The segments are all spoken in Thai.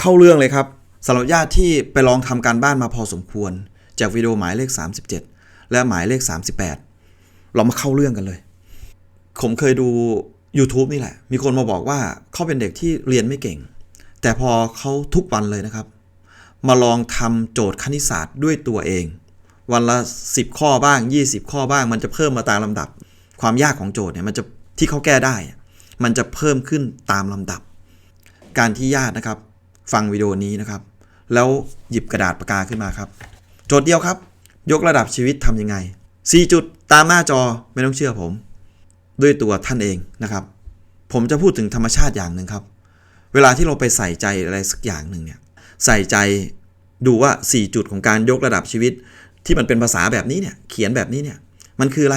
เข้าเรื่องเลยครับสำหรับญาติที่ไปลองทำการบ้านมาพอสมควร จากวิดีโอหมายเลข 37 และหมายเลข 38 เรามาเข้าเรื่องกันเลย ผมเคยดู YouTube นี่แหละ มีคนมาบอกว่าเขาเป็นเด็กที่เรียนไม่เก่ง แต่พอเขาทุกวันเลยนะครับ มาลองทำโจทย์คณิตศาสตร์ด้วยตัวเอง วันละ 10 ข้อบ้าง 20 ข้อบ้าง มันจะเพิ่มมาตามลำดับ ความยากของโจทย์เนี่ยมันจะที่เขาแก้ได้ มันจะเพิ่มขึ้นตามลำดับ การที่ญาตินะครับ ฟังวิดีโอนี้นะครับ แล้วหยิบกระดาษปากกาขึ้นมาครับ โจทย์เดียวครับ ยกระดับชีวิตทำยังไง 4 จุดตามหน้าจอไม่ต้องเชื่อผม ด้วยตัวท่านเองนะครับ ผมจะพูดถึงธรรมชาติอย่างหนึ่งครับ เวลาที่เราไปใส่ใจอะไรสักอย่างหนึ่งเนี่ยใส่ใจดูว่า 4 จุดของการยกระดับชีวิต ที่มันเป็นภาษาแบบนี้เนี่ยเขียนแบบนี้เนี่ยมันคืออะไร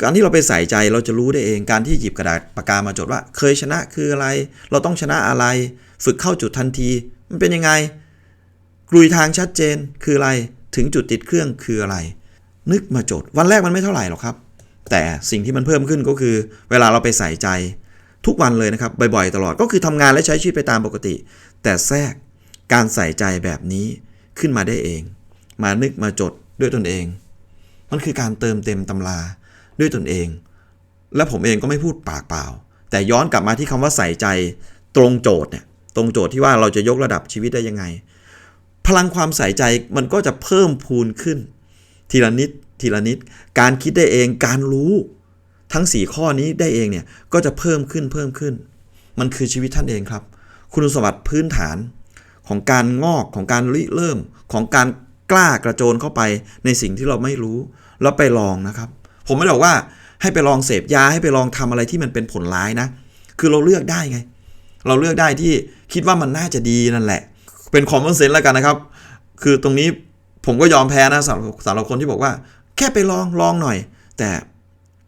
การที่เราไปใส่ใจเราจะรู้ได้เองการที่หยิบกระดาษปากกามาจดว่า เคยชนะคืออะไร เราต้องชนะอะไร ฝึกเข้าจุดทันที มันเป็นยังไงกลุยทางชัดเจนคืออะไรถึงจุดติดเครื่องคืออะไร นึกมาจดวันแรกมันไม่เท่าไหร่หรอกครับ แต่สิ่งที่มันเพิ่มขึ้นก็คือ เวลาเราไปใส่ใจ ทุกวันเลยนะครับบ่อยๆ ตลอดก็คือทำงานและใช้ชีวิตไปตามปกติ แต่แทรกการใส่ใจแบบนี้ขึ้นมาได้เอง มานึกมาจดด้วยตนเอง มันคือการเติมเต็มตำรา ด้วยตนเอง และผมเองก็ไม่พูดปากเปล่า แต่ย้อนกลับมาที่คำว่าใส่ใจตรงโจทย์เนี่ยตรงโจทย์ที่ว่าเราจะยกระดับชีวิตได้ยังไง พลังความใส่ใจมันก็จะเพิ่มพูนขึ้น ทีละนิดทีละนิด การคิดได้เองการรู้ ทั้ง 4 ข้อนี้ได้เองเนี่ยก็จะเพิ่มขึ้นเพิ่มขึ้น มันคือชีวิตท่านเองครับ คุณสมบัติพื้นฐานของการงอกของการริเริ่มของการกล้ากระโจนเข้าไปในสิ่งที่เราไม่รู้ แล้วไปลองนะครับ ผมไม่ได้บอกว่าให้ไปลองเสพยาให้ไปลองทำอะไรที่มันเป็นผลร้ายนะ คือเราเลือกได้ไง เราเลือกได้ที่คิดว่ามันน่าจะดีนั่นแหละ เป็นคอมมอนเซนส์แล้วกันนะครับ คือตรงนี้ผมก็ยอมแพ้นะสำหรับสำหรับคนที่บอกว่า แค่ไปลองลองหน่อย แต่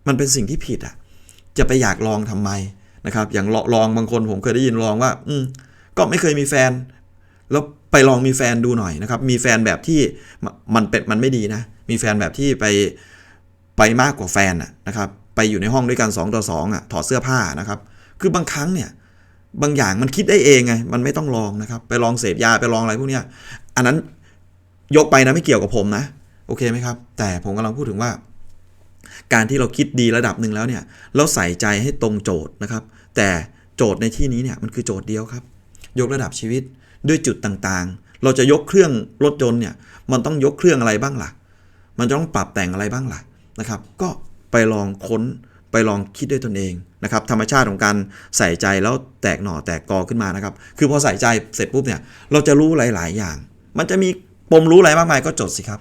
มันเป็นสิ่งที่ผิดอะ จะไปอยากลองทำไมนะครับ อย่างลองบางคนผมเคยได้ยินลองว่า อืมก็ไม่เคยมีแฟน แล้วไปลองมีแฟนดูหน่อยนะครับ มีแฟนแบบที่มมันเป็นมันไม่ดีนะ มีแฟนแบบที่ไป ไปมากกว่าแฟนนะครับไปอยู่ในห้องด้วยกัน 2 ต่อ2อะถอดเสื้อผ้านะครับ คือบางครั้งเนี่ยบางอย่างมันคิดได้เองไงมันไม่ต้องลองนะครับ ไปลองเสพยาไปลองอะไรพวกเนี้ยอันนั้นยกไปนะไม่เกี่ยวกับผมนะ โอเคไหมครับ แต่ผมกำลังพูดถึงว่า การที่เราคิดดีระดับหนึ่งแล้วเนี่ยเราใส่ใจให้ตรงโจทย์นะครับ แต่โจทย์ในที่นี้เนี่ยมันคือโจทย์เดียวครับ ยกระดับชีวิตด้วยจุดต่างๆ เราจะยกเครื่องรถยนต์เนี่ยมันต้องยกเครื่องอะไรบ้างล่ะ มันจะต้องปรับแต่งอะไรบ้างล่ะ นะครับ ก็ไปลองค้นไปลองคิดด้วยตนเองนะครับธรรมชาติของการใส่ใจแล้วแตกหน่อแตกกอขึ้นมานะครับ คือพอใส่ใจเสร็จปุ๊บเนี่ยเราจะรู้หลาย ๆ อย่าง มันจะมีปมรู้อะไรมากมายก็จดสิครับ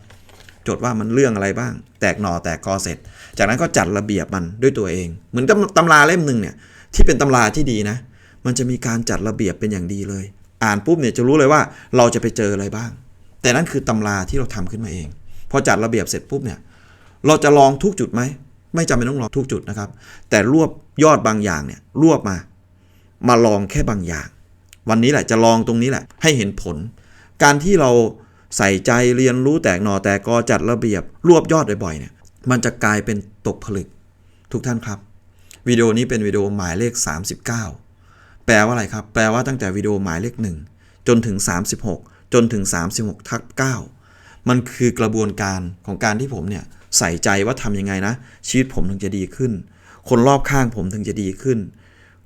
จดว่ามันเรื่องอะไรบ้าง แตกหน่อแตกกอเสร็จ จากนั้นก็จัดระเบียบมันด้วยตัวเอง เหมือนกับตำราเล่มหนึ่งเนี่ยที่เป็นตำราที่ดีนะ มันจะมีการจัดระเบียบเป็นอย่างดีเลย อ่านปุ๊บเนี่ยจะรู้เลยว่าเราจะไปเจออะไรบ้าง แต่นั่นคือตำราที่เราทำขึ้นมาเอง พอจัดระเบียบเสร็จปุ๊บเนี่ย เราจะลองทุกจุดไหม ไม่จำเป็นต้องลองทุกจุดนะครับ แต่รวบยอดบางอย่างเนี่ยรวบมา มาลองแค่บางอย่าง วันนี้แหละจะลองตรงนี้แหละ ให้เห็นผล การที่เราใส่ใจเรียนรู้แตกหน่อแตกกอจัดระเบียบ รวบยอดบ่อยๆเนี่ยมันจะกลายเป็นตกผลึก ทุกท่านครับ วิดีโอนี้เป็นวิดีโอหมายเลข 39 แปลว่าอะไรครับ แปลว่าตั้งแต่วิดีโอหมายเลข 1 จนถึง 36 จนถึง 36 ทับ 9 มันคือกระบวนการของการที่ผมเนี่ยใส่ใจว่าทำยังไงนะ ชีวิตผมถึงจะดีขึ้น คนรอบข้างผมถึงจะดีขึ้น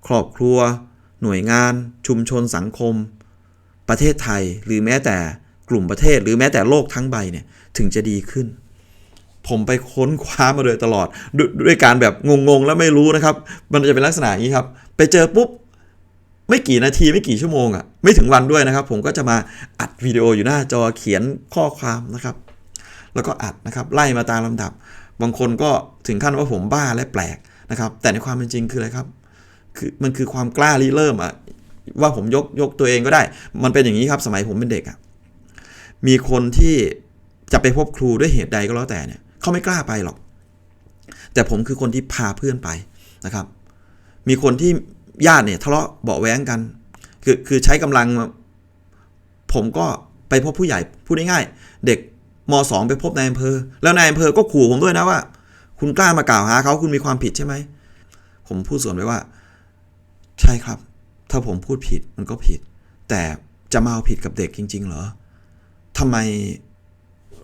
ครอบครัว หน่วยงาน ชุมชนสังคม ประเทศไทยหรือแม้แต่กลุ่มประเทศ หรือแม้แต่โลกทั้งใบเนี่ยถึงจะดีขึ้น ผมไปค้นคว้ามาโดยตลอดดด้วยการแบบงงๆ แล้วไม่รู้นะครับ มันจะเป็นลักษณะอย่างนี้ครับ ไปเจอปุ๊บ ไม่กี่นาทีไม่กี่ชั่วโมงอะ่ะไม่ถึงวันด้วยนะครับ ผมก็จะมาอัดวิดีโออยู่หน้าจอเขียนข้อความนะครับ แล้วก็อัดนะครับไล่มาตามลำดับ บางคนก็ถึงขั้นว่าผมบ้าและแปลกนะครับ แต่ในความเป็นจริงคืออะไรครับ คือมันคือความกล้าริเริ่มอะว่าผมยกยกตัวเองก็ได้ มันเป็นอย่างนี้ครับสมัยผมเป็นเด็กอะมีคนที่จะไปพบครูด้วยเหตุใดก็แล้วแต่เนี่ยเขาไม่กล้าไปหรอก แต่ผมคือคนที่พาเพื่อนไปนะครับ มีคนที่ ญาติเนี่ยทะเลาะเบาแว้งกัน คือคือใช้กำลัง ผมก็ไปพบผู้ใหญ่พูดง่ายๆเด็กมสองไปพบนายอำเภอ แล้วนายอำเภอก็ขู่ผมด้วยนะว่า คุณกล้ามากล่าวหาเขาคุณมีความผิดใช่ไหมผมพูดสวนไปว่า ใช่ครับ ถ้าผมพูดผิดมันก็ผิด แต่จะมาเอาผิดกับเด็กจริง ๆ เหรอทำไม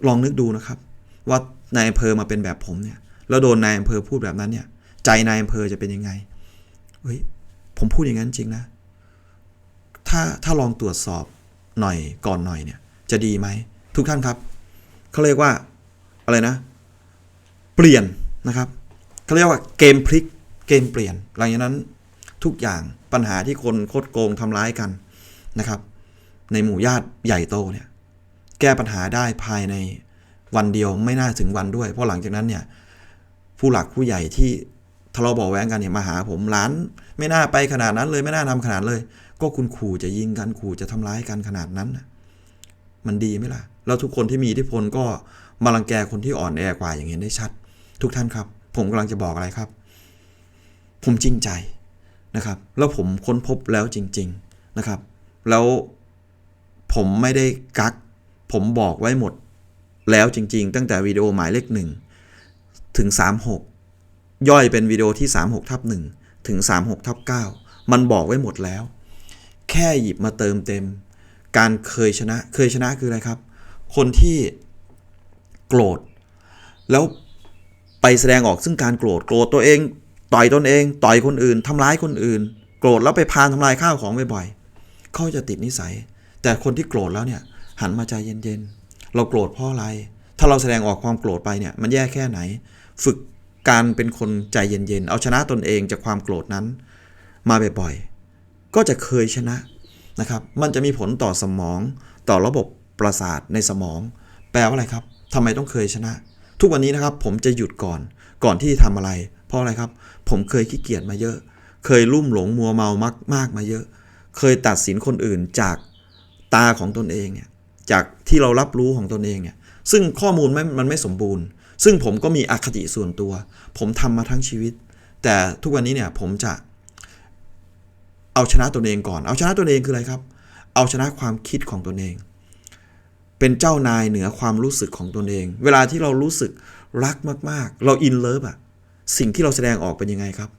ลองนึกดูนะครับ ว่านายอำเภอมาเป็นแบบผมเนี่ย แล้วโดนนายอำเภอพูดแบบนั้นเนี่ย ใจนายอำเภอจะเป็นยังไงเฮ้ย ผมพูดอย่างนั้นจริงนะ ถ้าถ้าลองตรวจสอบหน่อยก่อนหน่อยเนี่ย จะดีไหม ทุกท่านครับเขาเรียกว่าอะไรนะ เปลี่ยนนะครับเขาเรียกว่าเกมพลิกเกมเปลี่ยน หลังจากนั้นทุกอย่างปัญหาที่คนโคดโกงทำร้ายกันนะครับ ในหมู่ญาติใหญ่โตเนี่ยแก้ปัญหาได้ภายในวันเดียวไม่น่าถึงวันด้วย เพราะหลังจากนั้นเนี่ยผู้หลักผู้ใหญ่ที่ ทะเลาะเบาะแว้งกันเนี่ยมาหาผมร้าน ไม่น่าไปขนาดนั้นเลยไม่น่าทำขนาดเลย ก็คุณขู่จะยิงกันขู่จะทำร้ายกันขนาดนั้นมันดีไหมล่ะแล้วทุกคนที่มีอิทธิพลก็มารังแกคนที่อ่อนแอกว่าอย่างเห็นได้ชัด ทุกท่านครับ ผมกำลังจะบอกอะไรครับ ผมจริงใจนะครับ แล้วผมค้นพบแล้วจริง ๆนะครับ แล้วผมไม่ได้กัก ผมบอกไว้หมดแล้วจริง ๆ ตั้งแต่วิดีโอหมายเลขหนึ่งถึง 36 ย่อยเป็นวิดีโอที่ 36ทับ1ถึง 36ทับ9มันบอกไว้หมดแล้ว แค่หยิบมาเติมเต็ม การเคยชนะเคยชนะคืออะไรครับ คนที่โกรธ แล้วไปแสดงออกซึ่งการโกรธโกรธตัวเอง ต่อยตนเอง ต่อยคนอื่นทำร้ายคนอื่น โกรธแล้วไปพานทำลายข้าวของบ่อยๆเขาจะติดนิสัย แต่คนที่โกรธแล้วเนี่ยหันมาใจเย็นๆเราโกรธเพราะอะไร ถ้าเราแสดงออกความโกรธไปเนี่ยมันแย่แค่ไหน ฝึก การเป็นคนใจเย็นๆ เอาชนะตนเองจากความโกรธนั้น มาบ่อยๆ ก็จะเคยชนะนะครับ มันจะมีผลต่อสมองต่อระบบประสาทในสมอง แปลว่าอะไรครับทำไมต้องเคยชนะ ทุกวันนี้นะครับผมจะหยุดก่อนก่อนที่จะทำอะไร เพราะอะไรครับ ผมเคยขี้เกียจมาเยอะ เคยลุ่มหลงมัวเมามากมากมาเยอะ เคยตัดสินคนอื่นจากตาของตนเองเนี่ยจากที่เรารับรู้ของตนเองเนี่ยซึ่งข้อมูลไม่มันไม่สมบูรณ์ ซึ่งผมก็มีอคติส่วนตัว ผมทำมาทั้งชีวิต แต่ทุกวันนี้เนี่ยผมจะเอาชนะตนเองก่อน เอาชนะตนเองคืออะไรครับ เอาชนะความคิดของตนเอง เป็นเจ้านายเหนือความรู้สึกของตนเอง เวลาที่เรารู้สึกรักมากๆ เราอินเลิฟอะสิ่งที่เราแสดงออกเป็นยังไงครับ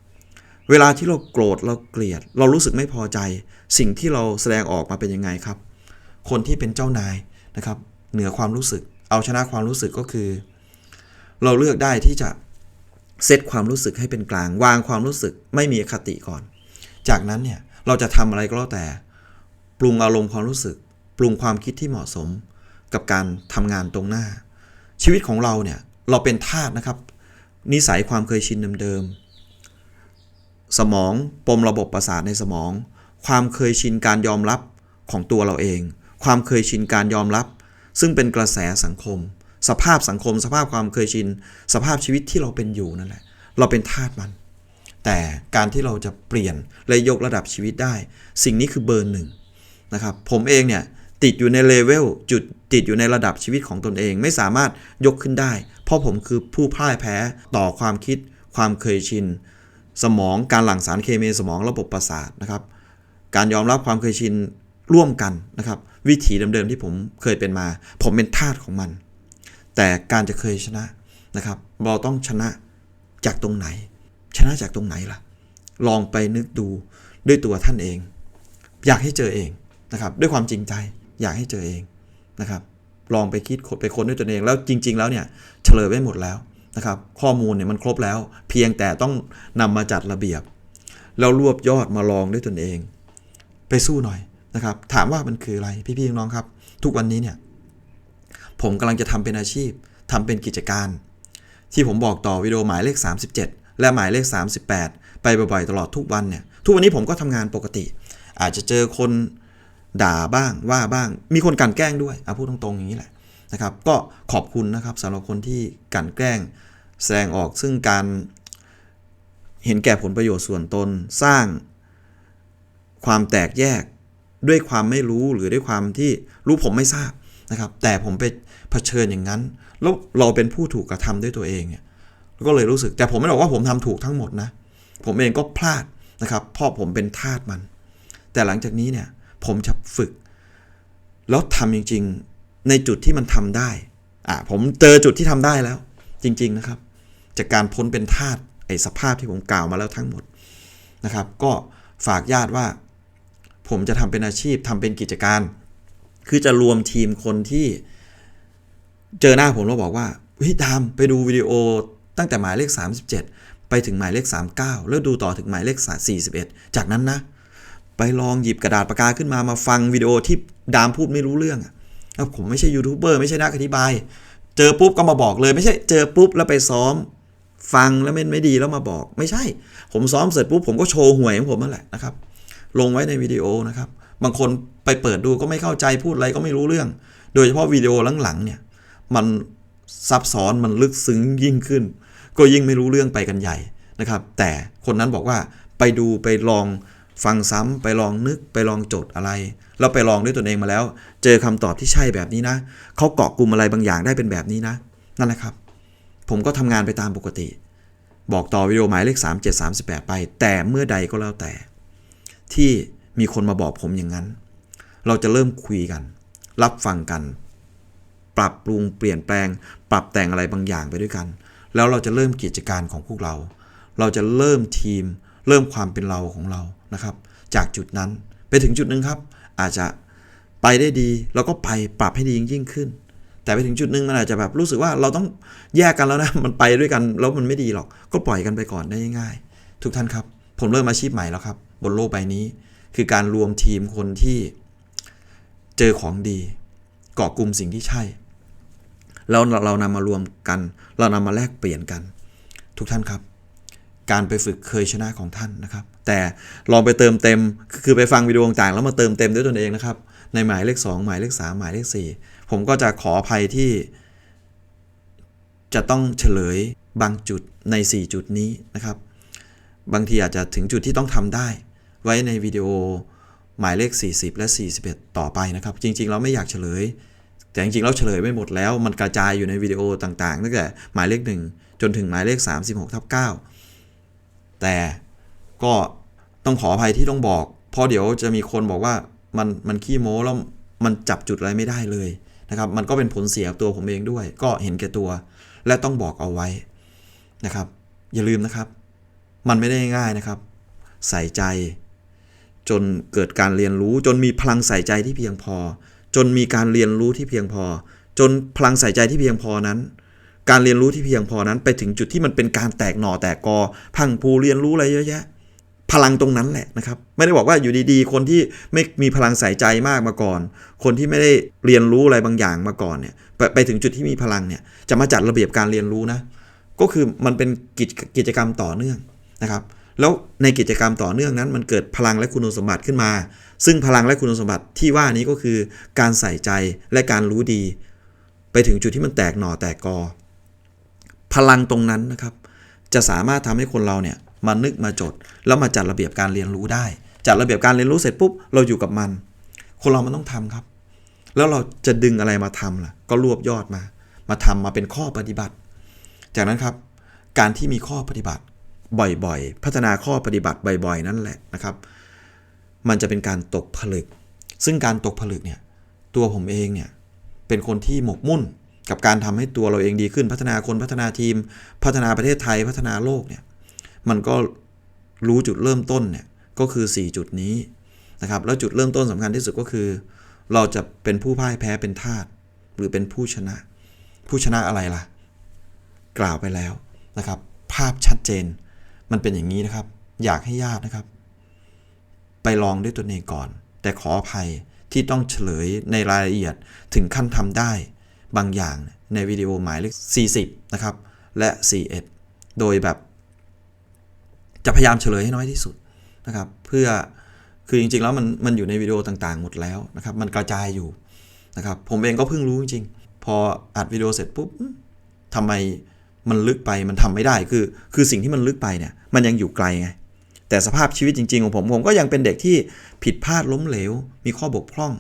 เวลาที่เราโกรธเราเกลียด เรารู้สึกไม่พอใจ สิ่งที่เราแสดงออกมาเป็นยังไงครับ คนที่เป็นเจ้านายนะครับ เหนือความรู้สึก เอาชนะความรู้สึกก็คือ เราเลือกได้ที่จะเซตความรู้สึกให้เป็นกลาง วางความรู้สึกไม่มีอคติก่อน จากนั้นเนี่ยเราจะทำอะไรก็แล้วแต่ ปรุงอารมณ์ความรู้สึก ปรุงความคิดที่เหมาะสม กับการทำงานตรงหน้า ชีวิตของเราเนี่ยเราเป็นทาสนะครับ นิสัยความเคยชินเดิมๆสมองปมระบบประสาทในสมอง ความเคยชินการยอมรับของตัวเราเอง ความเคยชินการยอมรับ ซึ่งเป็นกระแสสังคม สภาพสังคม สภาพความเคยชิน สภาพชีวิตที่เราเป็นอยู่นั่นแหละ เราเป็นทาสมัน แต่การที่เราจะเปลี่ยนและยกระดับชีวิตได้ สิ่งนี้คือเบอร์หนึ่งนะครับ ผมเองเนี่ยติดอยู่ในเลเวลจุดติดอยู่ในระดับชีวิตของตนเอง ไม่สามารถยกขึ้นได้ เพราะผมคือผู้พ่ายแพ้ต่อความคิด ความเคยชิน สมองการหลั่งสารเคมีสมองระบบประสาทนะครับ การยอมรับความเคยชินร่วมกันนะครับ วิถีเดิมๆที่ผมเคยเป็นมา ผมเป็นทาสของมัน แต่การจะเคยชนะนะครับเราต้องชนะจากตรงไหน ชนะจากตรงไหนล่ะ ลองไปนึกดูด้วยตัวท่านเอง อยากให้เจอเองนะครับ ด้วยความจริงใจอยากให้เจอเองนะครับ ลองไปคิดไปค้นด้วยตัวเองแล้วจริง ๆ แล้วเนี่ยเฉลยไว้หมดแล้วนะครับ ข้อมูลเนี่ยมันครบแล้ว เพียงแต่ต้องนำมาจัดระเบียบแล้วรวบยอดมาลองด้วยตนเอง ไปสู้หน่อยนะครับ ถามว่ามันคืออะไรพี่ๆน้องๆครับ ทุกวันนี้เนี่ย ผมกำลังจะทำเป็นอาชีพทำเป็นกิจการ ที่ผมบอกต่อวิดีโอหมายเลข 37 และหมายเลข 38 ไปบ่อยๆ ตลอดทุกวันเนี่ยทุกวันนี้ผมก็ทำงานปกติ อาจจะเจอคนด่าบ้างว่าบ้าง มีคนกลั่นแกล้งด้วยเอาพูดตรงๆอย่างนี้แหละนะครับ ก็ขอบคุณนะครับสำหรับคนที่กลั่นแกล้งแสดงออกซึ่งการเห็นแก่ผลประโยชน์ส่วนตนสร้าง ความแตกแยกด้วยความไม่รู้หรือด้วยความที่รู้ผมไม่ทราบ นะครับ แต่ผมไปเผชิญอย่างนั้น แล้วเราเป็นผู้ถูกกระทำด้วยตัวเองเนี่ยก็เลยรู้สึก แต่ผมไม่บอกว่าผมทำถูกทั้งหมดนะ ผมเองก็พลาดนะครับเพราะผมเป็นทาสมัน แต่หลังจากนี้เนี่ยผมจะฝึก แล้วทำจริง ๆ ในจุดที่มันทำได้ อ่าผมเจอจุดที่ทำได้แล้ว จริง ๆนะครับ จากการพ้นเป็นทาสไอ้สภาพที่ผมกล่าวมาแล้วทั้งหมดนะครับ ก็ฝากญาติว่า ผมจะทำเป็นอาชีพทำเป็นกิจการ คือจะรวมทีมคนที่เจอหน้าผมแล้วบอกว่าเฮ้ยดามไปดูวิดีโอตั้งแต่หมายเลข 37 ไปถึงหมายเลข 39 แล้วดูต่อถึงหมายเลข 41 จากนั้นนะ ไปลองหยิบกระดาษปากกาขึ้นมามาฟังวิดีโอที่ดามพูดไม่รู้เรื่องอะผมไม่ใช่ยูทูบเบอร์ไม่ใช่นักอธิบาย เจอปุ๊บก็มาบอกเลย ไม่ใช่เจอปุ๊บแล้วไปซ้อม ฟังแล้วมันไม่ดีแล้วมาบอก ไม่ใช่ ผมซ้อมเสร็จปุ๊บผมก็โชว์หวยของผมนั่นแหละนะครับ ลงไว้ในวิดีโอนะครับ บางคน ไปเปิดดูก็ไม่เข้าใจพูดอะไรก็ไม่รู้เรื่อง โดยเฉพาะวิดีโอหลังๆเนี่ยมันซับซ้อนมันลึกซึ้งยิ่งขึ้น ก็ยิ่งไม่รู้เรื่องไปกันใหญ่นะครับ แต่คนนั้นบอกว่าไปดูไปลองฟังซ้ำไปลองนึกไปลองจดอะไรแล้วไปลองด้วยตนเองมาแล้ว เจอคำตอบที่ใช่แบบนี้นะเขาเกาะกลุ่มอะไรบางอย่างได้เป็นแบบนี้นะ นั่นแหละครับ ผมก็ทำงานไปตามปกติ บอกต่อวิดีโอหมายเลข 37 38 ไป แต่เมื่อใดก็แล้วแต่ ที่มีคนมาบอกผมอย่างนั้น เราจะเริ่มคุยกัน รับฟังกัน ปรับปรุงเปลี่ยนแปลง ปรับแต่งอะไรบางอย่างไปด้วยกัน แล้วเราจะเริ่มกิจการของพวกเรา เราจะเริ่มทีม เริ่มความเป็นเราของเรานะครับ จากจุดนั้นไปถึงจุดหนึ่งครับ อาจจะไปได้ดีเราก็ไปปรับให้ดียิ่งขึ้น แต่ไปถึงจุดหนึ่งมันอาจจะแบบรู้สึกว่าเราต้องแยกกันแล้วนะมันไปด้วยกันแล้วมันไม่ดีหรอก ก็ปล่อยกันไปก่อนได้ง่ายๆทุกท่านครับ ผมเริ่มอาชีพใหม่แล้วครับ บนโลกใบนี้ คือการรวมทีมคนที่ เจอของดี เกาะกลุ่มสิ่งที่ใช่แล้วเรานำมารวมกัน เรานำมาแลกเปลี่ยนกัน ทุกท่านครับ การไปฝึกเคยชนะของท่านนะครับ แต่ลองไปเติมเต็ม คือไปฟังวิดีโอต่างๆแล้วมาเติมเต็มด้วยตนเองนะครับ ในหมายเลข 2 หมายเลข 3 หมายเลข 4 ผมก็จะขออภัยที่ จะต้องเฉลยบางจุดใน 4 จุดนี้นะครับ บางทีอาจจะถึงจุดที่ต้องทำได้ ไว้ในวิดีโอ หมายเลข 40 และ 41 ต่อไปนะครับ จริง ๆ เราไม่อยากเฉลย แต่จริงๆเราเฉลยไม่หมดแล้ว มันกระจายอยู่ในวิดีโอต่างๆตั้งแต่หมายเลข 1 จนถึงหมายเลข 36ทับ9แต่ก็ต้องขออภัยที่ต้องบอก เพราะเดี๋ยวจะมีคนบอกว่ามันมันขี้โม้แล้วมันจับจุดอะไรไม่ได้เลยนะครับ มันก็เป็นผลเสียตัวผมเองด้วย ก็เห็นแก่ตัว และต้องบอกเอาไว้นะครับ อย่าลืมนะครับ มันไม่ได้ง่ายนะครับ ใส่ใจ จนเกิดการเรียนรู้ จนมีพลังใส่ใจที่เพียงพอ จนมีการเรียนรู้ที่เพียงพอ จนพลังใส่ใจที่เพียงพอนั้น การเรียนรู้ที่เพียงพอนั้น ไปถึงจุดที่มันเป็นการแตกหน่อแตกกอ พังผูเรียนรู้อะไรเยอะแยะ พลังตรงนั้นแหละนะครับ ไม่ได้บอกว่าอยู่ดีๆ คนที่ไม่มีพลังใส่ใจมากมาก่อน คนที่ไม่ได้เรียนรู้อะไรบางอย่างมาก่อนเนี่ยไปไปถึงจุดที่มีพลังเนี่ยจะมาจัดระเบียบการเรียนรู้นะก็คือมันเป็นกิจกิจกรรมต่อเนื่องนะครับ แล้วในกิจกรรมต่อเนื่องนั้น มันเกิดพลังและคุณสมบัติขึ้นมา ซึ่งพลังและคุณสมบัติที่ว่านี้ก็คือการใส่ใจและการรู้ดี ไปถึงจุดที่มันแตกหน่อแตกกอ พลังตรงนั้นนะครับ จะสามารถทำให้คนเราเนี่ยมานึกมาจด แล้วมาจัดระเบียบการเรียนรู้ได้ จัดระเบียบการเรียนรู้เสร็จปุ๊บเราอยู่กับมัน คนเรามันต้องทำครับ แล้วเราจะดึงอะไรมาทำล่ะ ก็รวบยอดมา มาทำมาเป็นข้อปฏิบัติ จากนั้นครับ การที่มีข้อปฏิบัติ บ่อยๆ พัฒนาข้อปฏิบัติบ่อยๆ นั่นแหละนะครับ มันจะเป็นการตกผลึก ซึ่งการตกผลึกเนี่ยตัวผมเองเนี่ยเป็นคนที่หมกมุ่นกับการทำให้ตัวเราเองดีขึ้น พัฒนาคนพัฒนาทีม พัฒนาประเทศไทยพัฒนาโลกเนี่ยมันก็รู้จุดเริ่มต้นเนี่ยก็คือ 4 จุดนี้นะครับแล้วจุดเริ่มต้นสำคัญที่สุดก็คือ เราจะเป็นผู้พ่ายแพ้เป็นทาสหรือเป็นผู้ชนะ ผู้ชนะอะไรล่ะ กล่าวไปแล้วนะครับ ภาพชัดเจน มันเป็นอย่างนี้นะครับ อยากให้ญาตินะครับ ไปลองด้วยตนเองก่อน แต่ขออภัยที่ต้องเฉลยในรายละเอียดถึงขั้นทำได้ บางอย่างในวิดีโอหมายเลข 40 นะครับ และ 41 โดยแบบ จะพยายามเฉลยให้น้อยที่สุดนะครับ เพื่อคือจริงๆแล้วมันมันอยู่ในวิดีโอต่างๆ หมดแล้วนะครับ มันกระจายอยู่นะครับ ผมเองก็เพิ่งรู้จริงๆ พออัดวิดีโอเสร็จปุ๊บทำไม มันลึกไปมันทำไม่ได้คือ คือสิ่งที่มันลึกไปเนี่ยมันยังอยู่ไกลไงแต่สภาพชีวิตจริง ๆ ของผมผมก็ยังเป็นเด็กที่ผิดพลาดล้มเหลว มีข้อบกพร่อง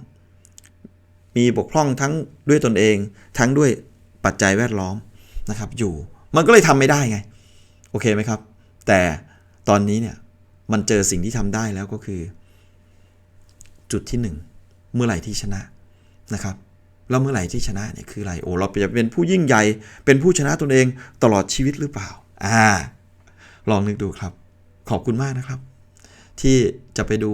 มีบกพร่องทั้งด้วยตนเอง ทั้งด้วยปัจจัยแวดล้อมนะครับ อยู่มันก็เลยทำไม่ได้ไง โอเคไหมครับ แต่ตอนนี้เนี่ยมันเจอสิ่งที่ทำได้แล้วก็คือ จุดที่หนึ่งเมื่อไหร่ที่ชนะนะครับ แล้วเมื่อไหร่ที่ชนะเนี่ยคืออะไรโอ้เราจะเป็นผู้ยิ่งใหญ่ เป็นผู้ชนะตนเองตลอดชีวิตหรือเปล่า อ่า ลองนึกดูครับ ขอบคุณมากนะครับ ที่จะไปดู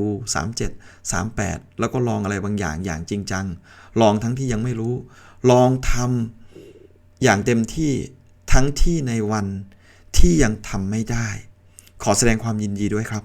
37 38 แล้วก็ลองอะไรบางอย่างอย่างจริงจัง ลองทั้งที่ยังไม่รู้ ลองทำอย่างเต็มที่ทั้งที่ในวันที่ยังทำไม่ได้ ขอแสดงความยินดีด้วยครับ